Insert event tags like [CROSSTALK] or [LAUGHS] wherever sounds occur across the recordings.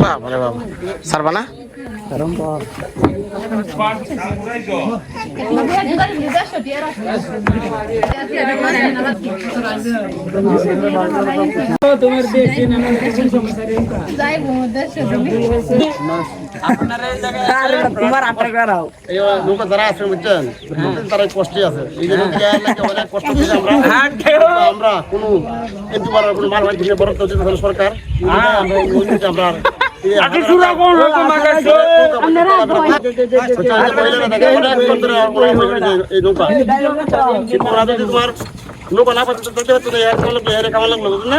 বাবারে বাবা সারবা না? এই নৌকা যারা আছে বুঝছেন তারা কষ্টে আছে এই জন্য অনেক কষ্ট করে আমরা আমরা কোনো মাল করছে সরকার আমরা আমরা এই এই নৌকা কিন্তু ওরা যদি তোমার নৌকা না পাচ্ছে দেখতে পাচ্ছ না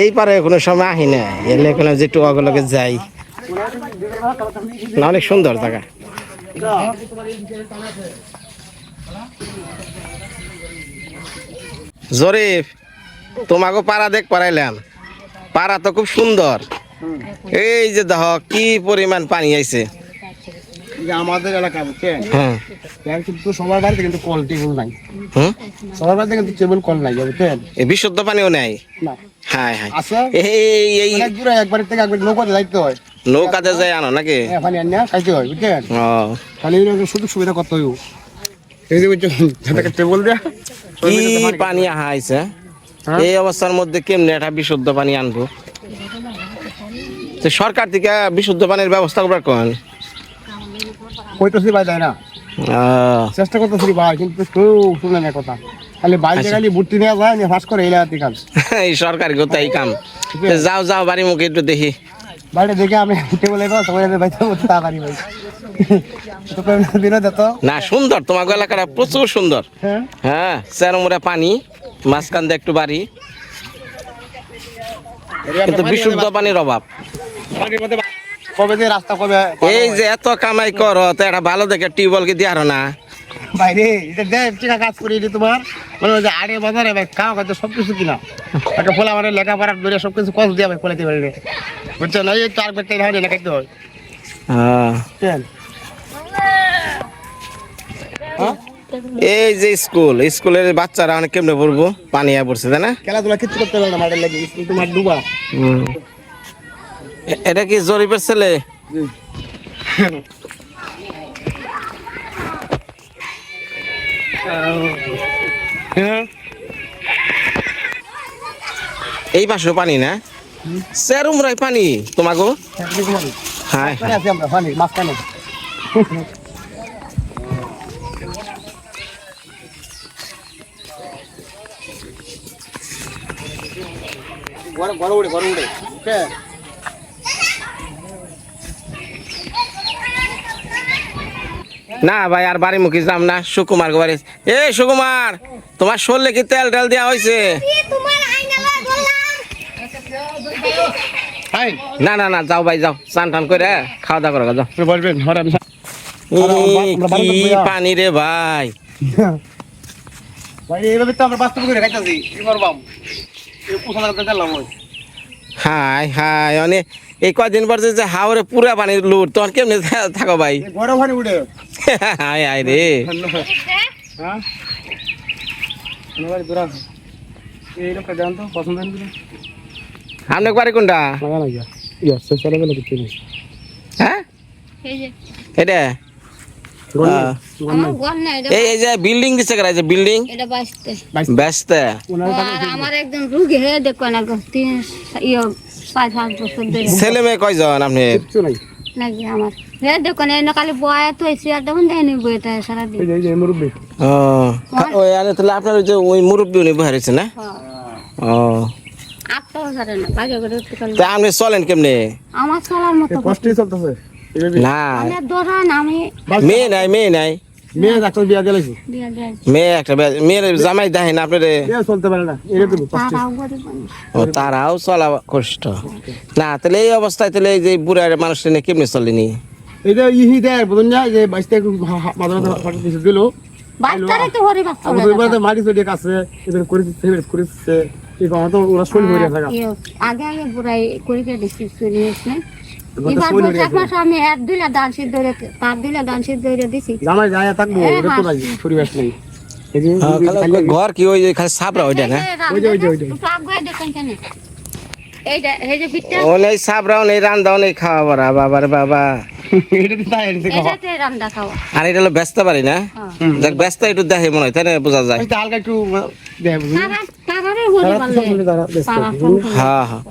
এই পারে কোনো সময় আহি না। এলে কোনো যে টুয়াগুলোকে যাই। অনেক সুন্দর জায়গা। জরিফ তোমাকে পাড়া দেখ পারাইলাম পাড়া তো খুব সুন্দর। এই যে দেখ কি পরিমাণ পানি আইছে। আমাদের এলাকা বুঝছেন? হ্যাঁ। কিন্তু সবার বাড়িতে কিন্তু কল টেবিল নাই। হুম? সবার বাড়িতে কিন্তু টেবিল কল নাই বুঝছেন? এই বিশুদ্ধ পানিও নেই? না। হ্যাঁ হ্যাঁ। আছে? এই এই। দূরে একবার থেকে একবার নৌকাতে যাইতে হয়। নৌকাতে যাই আনো নাকি? হ্যাঁ, পানি আনিয়া খাইতে হয় বুঝছেন? ও। খালি সুযোগ সুবিধা করতে এই যে বুঝছেন একটা দেয়া? কি পানি আহাইছে হ্যাঁ? এই অবস্থার মধ্যে কেমনে একটা বিশুদ্ধ পানি আনব? তো সরকার থেকে বিশুদ্ধ পানির ব্যবস্থা করবার কোন? কইতেছি ভাই তাই না? চেষ্টা করতেছি ভাই কিন্তু কেউ শুনে না কথা। খালি বাইরে খালি ভর্তি নেওয়া যায় না ফাঁস করে এই লাগাতে কাজ এই সরকার গো তাই কাম। তো যাও যাও বাড়ি মুখে একটু দেখি। দেখে আমি টেবিলে ভাই তো ভাই। না সুন্দর। তোমার এলাকাটা প্রচুর সুন্দর। হ্যাঁ? হ্যাঁ পানি মাঝখান দিয়ে একটু বাড়ি। কিন্তু বিশুদ্ধ পানির অভাব। কবে যে রাস্তা কবে এই যে এত কামাই করো তো একটা ভালো দেখে টিউবওয়েল কি দিয়ে না? বাইরে এটা দেখ টিকা কাজ করি এটি তোমার। মানে যে আড়ে বাজারে ভাই খাওয়া খাদ্য সব কিছু কিনা। একটা ফোলা মানে লেখাপড়া ধরে সব কিছু কষ্ট দিয়ে ভাই পারি বুঝছ না? এই হয় হয়। হ্যাঁ। হ্যাঁ এই যে স্কুল স্কুলের বাচ্চারা অনেক কেমনে পড়ব? পানি আয়া পড়ছে তাই না? খেলাধুলা কিছু করতে পারে না মাঠের লাগে স্কুল তোমার ডুবা। এটা কি জরিপের ছেলে? হ্যাঁ। এই পাশেও পানি না? চেরুমরাই পানি তোমাগো? হ্যাঁ আমরা পানি মাঝখানে। উড়ে উড়ে। না ভাই আর বাড়ি মুখি যাম না সুকুমার বাড়ি। এ সুকুমার তোমার শরীরে কি তেল টেল দেওয়া হয়েছে না না না যাও ভাই যাও। চান টান করে খাওয়া দাওয়া করো যাও। বলবেন কি পানি রে ভাই? ভাই এইভাবে তো আমরা বাস্তব করে খাইতেছি কি করবাম? এই পোষা লাগতে দিলাম ওই। হাই হাই মানে এই কদিন পর যে হাওরে পুরা পানির লুট তোমার কেমনে থাকো ভাই? উড়ে হাই হাই রে। হ্যাঁ আপনার বাড়ি কোনটা? লাগা লাগা ইয়া সে চলে গেল কিছু নেই হ্যাঁ এটা আহ, আমার ঘর না এটা এই এই যে বিল্ডিং দিছে করা? যে বিল্ডিং এটা বাঁচতে। ব্যস্ত আর আমার একজন রুগী হয়ে দেখো না গো, তিন ইয়ে পাঁচ পাঁচ বছর ধরে। ছেলে মেয়ে কয়জন আপনি? কিছু নাই। নাকি আমার? হে দেখো না এনে খালি বয়া তো এসে আর দেখুন দেয়নি বইটা সারাদিন। এই এই যে মুরব্বি। ও ওই আরে তাহলে আপনার ওই যে ওই মুরব্বী উনি না? হ্যাঁ। ও। আটটা না বাগে করে চলেন কেমনে? আমার চলার মতো কষ্টই চলতেছে। না। আমার দৌড়ান আমি মেয়ে নাই মেয়ে নাই। মেয়ে ডাক্তার বিয়া দিয়েছি মেয়ে একটা মেয়ের জামাই দেখেন আপনার। চলতে পারে না এটা তো কষ্ট তারাও ও তারাও চলা কষ্ট। না তাহলে এই অবস্থায় তাহলে এই যে বুড়ার মানুষটা নিয়ে কেমনে চলেনি ইহি দেয় বুঝুন না যে বাইশটা একটু মাঝে মাঝে ফাটা দিল। বাচ্চারে তো হরি বাচ্চা আমাদের বাড়িতে মাটি চড়িয়ে কাছে এদের করেছে করেছে এই কথা তো ওরা শনি হয়ে থাকা আগে আগে বুড়াই করে চুরি হয়েছে এবার হয়ে একমাস আমি এক দুইলা দান সিদ্ধ তার দুইলা দান সিদ্ধ দিছি। জামাই যায় থাকব এটা তো নাই পরিবেশ নেই। এই যে হ্যাঁ, খালি ঘর কি ওই খালি সাপরা ওইটা না? ওই যে, ওই যে, ওই যে। নেই রান্দাও নেই খাওয়া বাড়া বাবার বাবা। আর এটা হলো ব্যস্ত পারি না? হ্যাঁ। ব্যস্ত একটু দেখে মনে হয় তাই না? বোঝা যায়। হালকা একটু হ্যাঁ হ্যাঁ।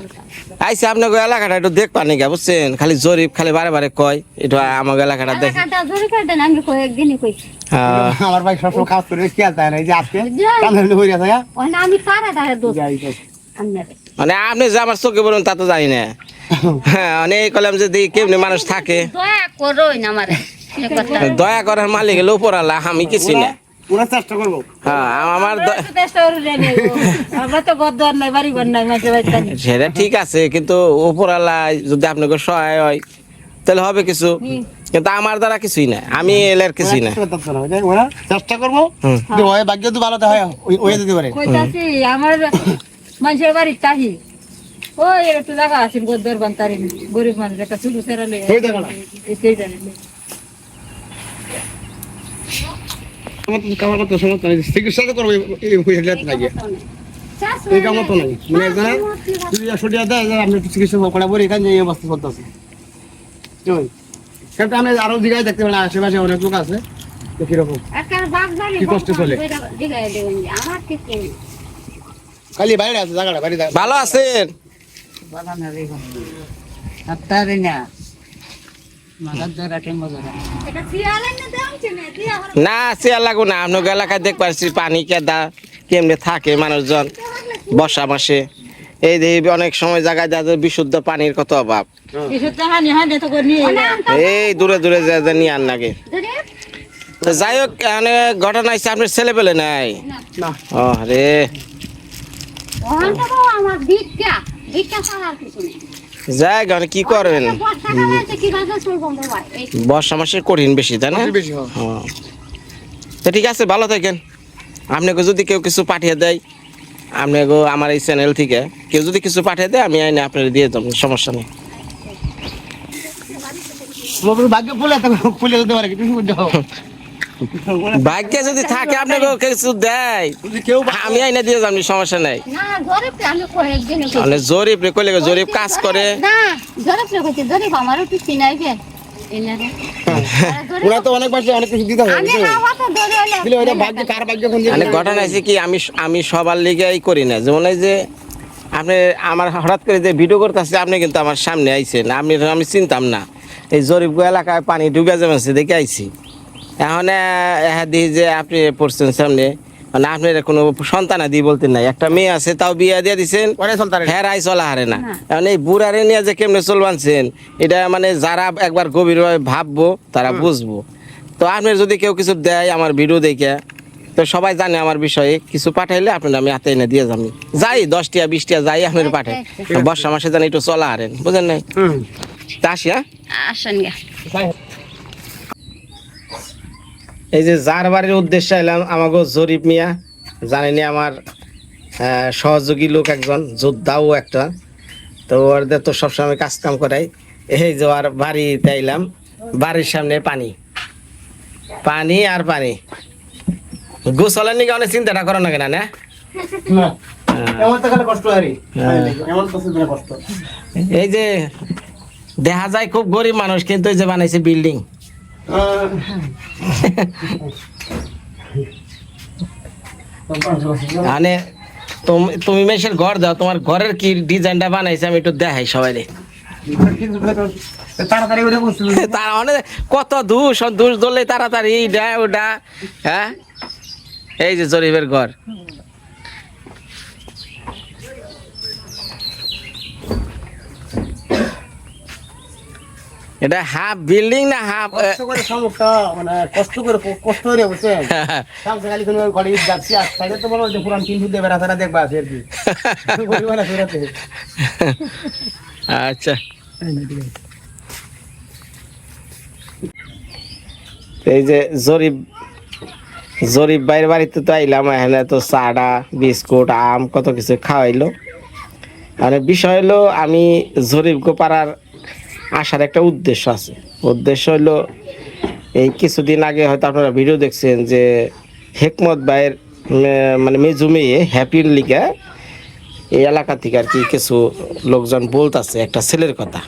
আইসি আপনার এলাকাটা একটু দেখ পানি গা বুঝছেন? খালি জরিপ খালি বারে বারে কয় একটু আমার এলাকাটা দেখ। হ্যাঁ। আমার ভাই কাজ করে যে আজকে? আমি তারা দোষ। মানে আপনি যে আমার চোখে বলুন তা তো জানি না। হ্যাঁ মানে এই কলাম যদি কেমনি মানুষ থাকে। দয়া করোই না আমারে। [LAUGHS] এ কথা। দয়া করার মালিক হলো উপর আমি কিছু না। ওরা চেষ্টা করব। হ্যাঁ আমার আমরা তো বদর নাই বাড়ি ঘর নাই মাঝে সেটা ঠিক আছে কিন্তু উপর আল্লাহ যদি আপনাকে সহায় হয় তাহলে হবে কিছু। কিন্তু আমার দ্বারা কিছুই না আমি এলের কিছুই না চেষ্টা করব। হয় ভাগ্য তো ভালো হয় ওই- দিতে পারে। আমার মানুষের বাড়ি তাহি ওই একটু জায়গা আছে বদর বান্তারি গরিব মানুষ একটা ছোট দেখো। সেই আমার তো কামার করতে সমস্যা নেই চিকিৎসা তো করব এই- এই হয়ে গেলে লাগে। এই কামও তো নাই। মানে একজনে যদি একশো টাকা দেয় যে আপনি একটু চিকিৎসা করাবো এখানে যে অবস্থা সেটা আমি আরও জায়গায় দেখতে পারেন আশেপাশে অনেক লোক আছে তো কীরকম কি কষ্টে চলে? খালি বাইরে আছে জায়গাটা বাড়ি ভালো আছেন? না মাথার ধরা টেম্বো ধরা এটা শিয়ালের না? সে লাগো না। আপনার এলাকায় দেখ পারছি পানি কেদা কেমনে থাকে মানুষজন বর্ষা মাসে। এই যে অনেক সময় জায়গায় দেখা যায় বিশুদ্ধ পানির কত অভাব। এই দূরে দূরে যা যা নিয়ে আন লাগে। তো যাই হোক এখানে ঘটনা হচ্ছে আপনার ছেলে পেলে নাই? ও রে। আমার ভিক্ষা, ভিক্ষা ছাড়া আর কিছু নেই। যাই মানে কি করবেন? এই বর্ষা মাসে বেশি তাই না? বেশি হ্যাঁ। তো ঠিক আছে ভালো থাকেন। আপনাকে যদি কেউ কিছু পাঠিয়ে দেয় আপনাকে আমার এই চ্যানেল থেকে কেউ যদি কিছু পাঠিয়ে দেয় আমি আইনে আপনার দিয়ে দেবো সমস্যা নেই। ভাগ্য ফুলে ফুলে দিতে পারে। [LAUGHS] ভাগ্যে যদি থাকে আপনাকে কিছু দেয়। কেউ আমি আইনে দিয়ে যাব সমস্যা নাই। না, জরিপে। মানে রে কইলে জরিপ কাজ করে। মানে ঘটনা আছে কি আমি আমি সবার লিগেই করি না। যেমন যে আপনি আমার হঠাৎ করে যে ভিডিও করতেছে আপনি কিন্তু আমার সামনে আইছেন। আপনি আমি চিনতাম না। এই জরিপ এলাকায় পানি ডুবে যাবে দেখে আইছি। এখন হ্যাঁ দিই যে আপনি পড়ছেন সামনে মানে আপনার কোনো সন্তান আদি বলতে নাই। একটা মেয়ে আছে তাও বিয়ে দিয়ে দিছেন। হ্যাঁ রাই চলা হারে না। এখন এই বুড়ারে নিয়ে যে কেমনে চলবানছেন এটা মানে যারা একবার গভীরভাবে ভাববো তারা বুঝব। তো আপনার যদি কেউ কিছু দেয় আমার ভিডিও দেখে তো সবাই জানে আমার বিষয়ে কিছু পাঠাইলে আপনার আমি হাতে এনে দিয়ে যাব। যাই দশটিয়া বিশটিয়া যাই আপনার পাঠাই। বর্ষা মাসে জানি একটু চলা হারেন বুঝেন নাই? তা আসি হ্যাঁ? আসেন এই যে যার বাড়ির উদ্দেশ্যে এলাম আমাকে জরিপ মিয়া জানেনি আমার সহযোগী লোক একজন যোদ্ধাও একটা। তো ওদের তো সবসময় কাজ কাম করাই। এই যে আর বাড়িতে এলাম বাড়ির সামনে পানি। পানি আর পানি। গোসলের নিকে অনেক চিন্তাটা করো না কেন না? সিদ্ধ কষ্ট এই যে দেখা যায় খুব গরিব মানুষ কিন্তু এই যে বানাইছে বিল্ডিং মানে তুমি মেশের ঘর দাও তোমার ঘরের কি ডিজাইনটা বানাইছে আমি একটু দেখাই সবাই [LAUGHS] তারা অনেক কত দুষ দুষ ধরলে তাড়াতাড়ি ওটা হ্যাঁ? এই যে জরিফের ঘর। এটা হাফ বিল্ডিং না হাফ কষ্ট করে সমস্যা মানে কষ্ট করে কষ্ট করে বুঝছেন? সামনে খালি কোনো ঘরে যাচ্ছি আর সাইডে তো বলো যে পুরান তিন ফুটে বেড়া তারা দেখবা আছে আর কি। আচ্ছা। এই যে জরিফ জরিফ বাইরের বাড়িতে তো আইলাম এখানে তো চাটা বিস্কুট আম কত কিছু খাওয়াইলো। মানে বিষয় হলো আমি জরিফ পাড়ার আসার একটা উদ্দেশ্য আছে। উদ্দেশ্য হলো এই কিছুদিন আগে হয়তো আপনারা ভিডিও দেখছেন যে হেকমত ভাইয়ের মানে মেজু মেয়ে হ্যাপির লিগা এই এলাকা থেকে আর কি কিছু লোকজন বলতাছে একটা ছেলের কথা।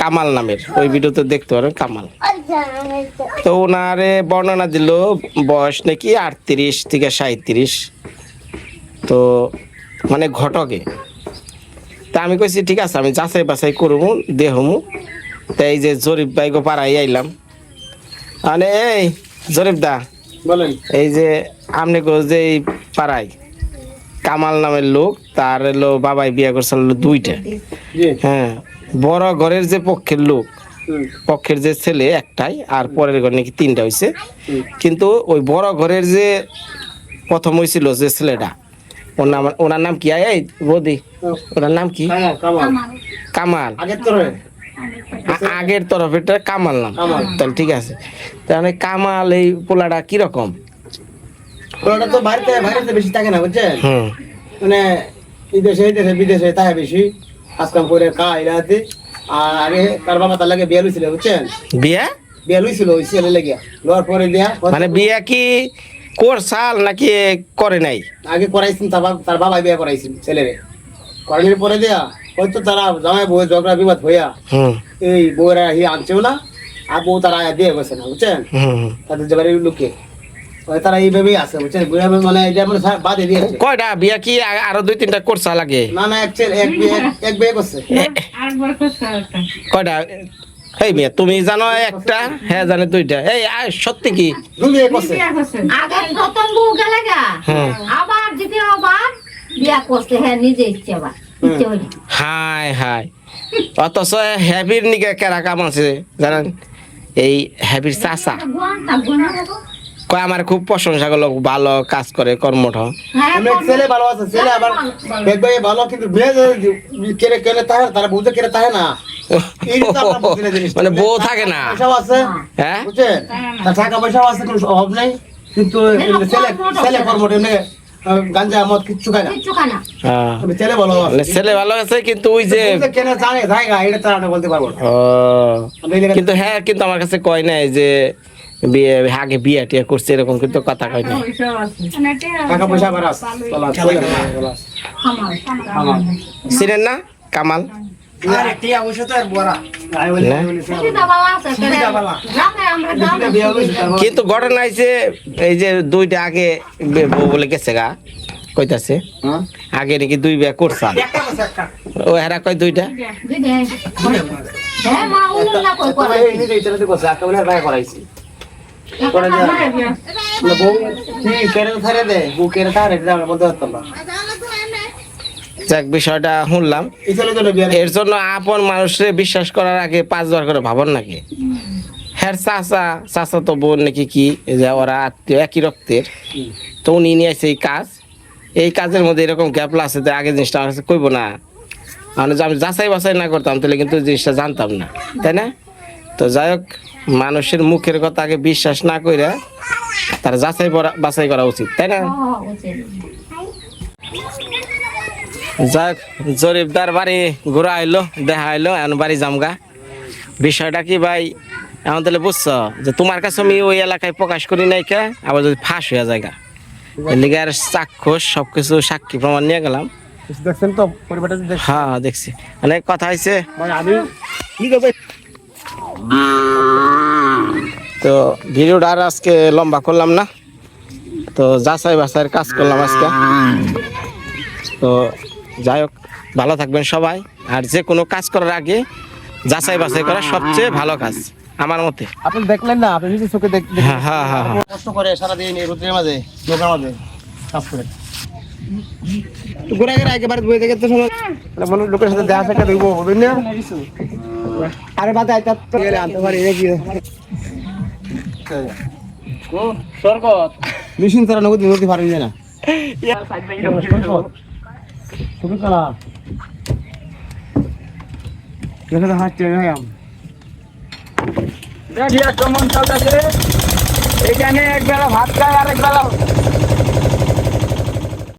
কামাল নামের। ওই ভিডিওতে দেখতে পারেন কামাল। তো ওনারে বর্ণনা দিল বয়স নাকি আটত্রিশ থেকে সাঁত্রিশ তো মানে ঘটকে। তা আমি কইছি ঠিক আছে আমি যাচাই বাছাই করব দেহমু। তাই এই যে জরিফ বাইগো পাড়াই আইলাম। মানে এই জরিফ দা বলেন। এই যে আপনি গো যে পাড়ায় কামাল নামের লোক তার হলো বাবাই বিয়ে করছিল দুইটা। হ্যাঁ বড় ঘরের যে পক্ষের লোক পক্ষের যে ছেলে একটাই আর পরের ঘর নাকি তিনটা হয়েছে কিন্তু ওই বড় ঘরের যে প্রথম হয়েছিল যে ছেলেটা ওর নাম ওনার নাম কি? এই বৌদি। ওনার নাম কি? কামাল আগের তো রয়ে আ- আগের তরফেরটা কামাল নাম। তাহলে ঠিক আছে। তাহলে কামাল এই পোলাটা কীরকম ওটা তো বাইরে বাইরে বেশি থাকে না বুঝছেন? মানে দেশে বিদেশে তাই বেশি। আজকাম করে কা এলাতে আর আগে তার বাবা তার লাগে বিয়া লইছিল বুঝছেন? বিয়ে? বিয়া লইছিল ওই ছেলে পরে দিয়া মানে বিয়ে কি করছাল নাকি করে নাই? আগে করাইছেন তার বাবা তার বাবা বিয়া করাইছেন ছেলেরে। করানোর পরে দেয়া হয়তো তারা জামাই বউ ঝগড়া বিবাদ হইয়া হুম। এই বউরা হি আনছেও না আর বউ তারা আয়া দিয়ে গেছে না বুঝছেন? হুম তাদের যে বাড়ির লোকে। ওই তারা এইভাবেই আছে বুঝছেন? বুড়া মানে এটা মানে বাদে দিয়েছে কয়টা? বিয়া কি আরও দুই তিনটা করছা লাগে না না এক ছেলে এক বিয়ে এক- বিয়ে করছে। কয়টা? এই মিয়া তুমি জানো একটা? হ্যাঁ জানে দুইটা। এই আয় সত্যি কি? আগে প্রথম বউ গেলে গা হুম। আবার যদি আবার বিয়া করতে হ্যাঁ নিজে ইচ্ছে আবার। ইচ্ছে হাই হাই অথচ হ্যাপির নিকে কেরা কাম আছে জানেন? এই হ্যাপির চাচা। কয় আমার খুব প্রশংসা করল ভালো কাজ করে কর্মঠ। হ্যাঁ ছেলে ভালো আছে ছেলে আবার এক ভালো কিন্তু কেড়ে কেড়ে তাহে তারা বুঝে কেড়ে তাহে না। মানে বউ থাকে না। পয়সাও আছে হ্যাঁ। বুঝছেন? টাকা পয়সাও আছে কোনো অভাব নাই। কিন্তু ছেলে ছেলে কর্মটা এমনি গাঞ্জা মদ কিচ্ছু খায় না। কিচ্ছু খায় না। হ্যাঁ। তবে ছেলে ভালো মানে ছেলে ভালো আছে কিন্তু ওই যে বুঝে কেনে জানে জায়গা এটা তারা বলতে পারব না। কিন্তু হ্যাঁ কিন্তু আমার কাছে কয় নাই যে বিয়ে আগে বিয়ে টিয়ে করছে এরকম কিন্তু কথা কয় আছে টাকা পয়সা না? কামাল? না? কিন্তু ঘটনা হয়েছে এই যে দুইটা আগে বে- বউ বলে গেছে গা কইতাছে। হ্যাঁ? আগে নাকি দুই বিয়ে একটা। ও হেরা কয় দুইটা? হ্যাঁ মা করে না বউ কি ধরে দে বউ ধরে দে আমরা বলতে পারতাম না যাক বিষয়টা শুনলাম। এর জন্য আপন মানুষের বিশ্বাস করার আগে পাঁচবার করে ভাবন নাকি? হ্যার চাচা চাচা তো বোন নাকি কি? যে ওরা আত্মীয় একই রক্তের। তো উনি নিয়ে আসছে এই কাজ। এই কাজের মধ্যে এরকম গ্যাপলা আছে তো আগে জিনিসটা আমার কাছে কইব না। মানে আমি যাচাই বাছাই না করতাম তাহলে কিন্তু জিনিসটা জানতাম না। তাই না? তো যাই হোক মানুষের মুখের কথা আগে বিশ্বাস না কইরা তার যাচাই করা- বাছাই করা উচিত তাই না? যাক জরিফদার বাড়ি ঘোরা আইলো দেখা আইলো এখন বাড়ি জামগা বিষয়টা কি ভাই? এখন তাহলে বুঝছ যে তোমার কাছে আমি ওই এলাকায় প্রকাশ করি নাই কে? আবার যদি ফাঁস হয়ে যায় আর চাক্ষুষ সবকিছু সাক্ষী প্রমাণ নিয়ে গেলাম। দেখছেন তো পরিবারটা হ্যাঁ দেখছি। মানে কথা হয়েছে আমি কি করবে তো ভিডিওটা আর আজকে লম্বা করলাম না। তো যাচাই বাছাইয়ের কাজ করলাম আজকে। তো যাই হোক ভালো থাকবেন সবাই। আর যে কোনো কাজ করার আগে যাচাই বাছাই করা সবচেয়ে ভালো কাজ আমার মতে। আপনি দেখলেন না আপনি নিজের চোখে দেখ হ্যাঁ হ্যাঁ হ্যাঁ হ্যাঁ। কষ্ট করে সারাদিন এই রোদের মাঝে লোকের মাঝে কাজ করে। তো ঘুরে গেলে একেবারে বই থেকে তো সময় লোকের সাথে দেখা সাক্ষাৎ দেখব বুঝলেন না? আরে বাদে আইতা তো গেলে আনতে পারি নাকি সরকত মেশিন ছাড়া নগদ নদী পারেন না। কালা দেখে কেমন চলতেছে এখানে এক বেলা ভাত খায় আর এক বেলা